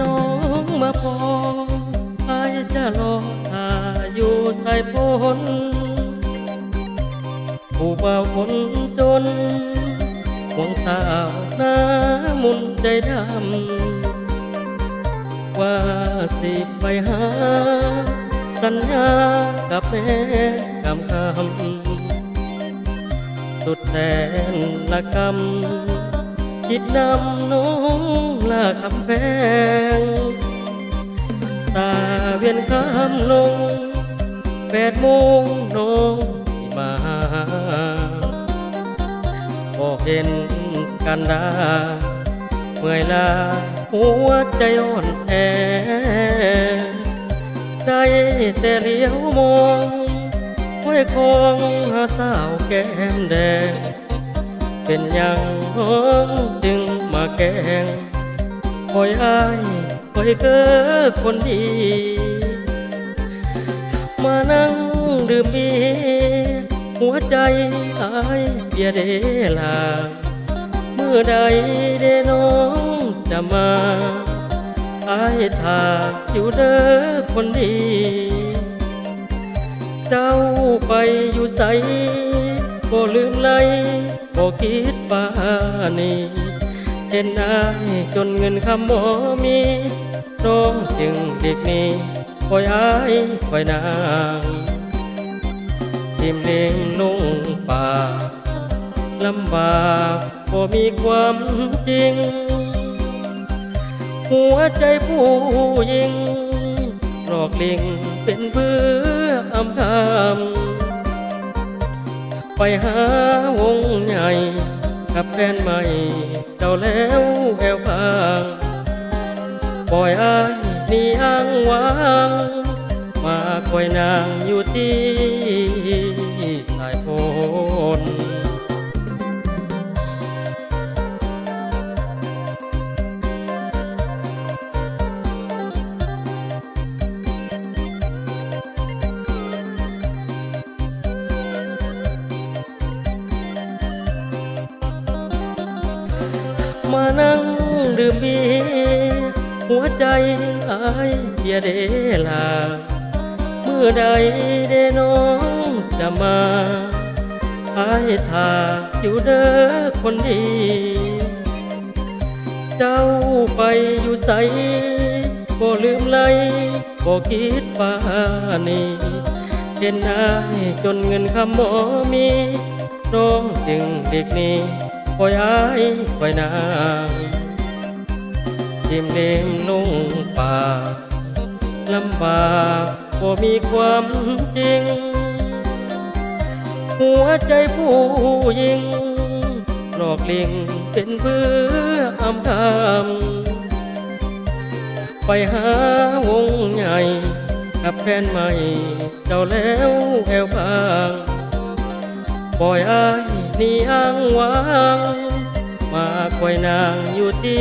น้องมาพออายจะรอถ้าอยู่สายฝนผู้บ่าคนจนห่วงสาวหน้ามุนใจดำ ว่าสิไปหา สัญญากับแม่กำคำสุดแสนละกำคิดนำน้อง ละคำแพง ตาเวียนคำลงแปดโมงน้องสิมาบอกเห็นกันดาเมื่อยลาหัวใจอ่อนแอ ได้แต่เลี้ยวมองห้อยคองหาสาวแก้มแดง เป็นยังน้องจึงมาแก้ง คอยอายคอยเกิดคนดี มานั่งดื่มเบียร์หัวใจอายเบียเดลา เมื่อใดเดน้องจะมาอายทาอยู่เด้อคนดี เจ้าไปอยู่ใสบ่ลืมไลบ่คิดป่านี้ เห็นอายจนเงินคำบ่มีน้องจึงเด็กนี้คอยอายคอยนางทิมเลี้ยงลงป่าลำบากบ่มีความจริง หัวใจผู้หญิงหลอกลิงเป็นเพื่ออำคำไปหาวงใหญ่ กับแฟนใหม่ เจ้าแล้วแอวพางปล่อยอายนี่อ้างวางมาคอยนางอยู่ที่สายฝน มานั่งดื่มเบียร์หัวใจอายเบียเดลา เมื่อใดเดน้องจะมาอายทาอยู่เด้อคนดี เจ้าไปอยู่ใสบ่ลืมไลบ่คิดป่านี้เห็นอายจนเงินคำบ่มีน้องจึงเด็กนี้ คอยอายคอยนางทิมเนมลงป่าลำบากบ่มีความจริง หัวใจผู้หญิงหลอกลิงเป็นเพื่ออำคำไปหาวงใหญ่กับแฟนใหม่ เจ้าแล้วแอวพางปล่อยอาย นี่อ้างวาง มาคอยนางอยู่ที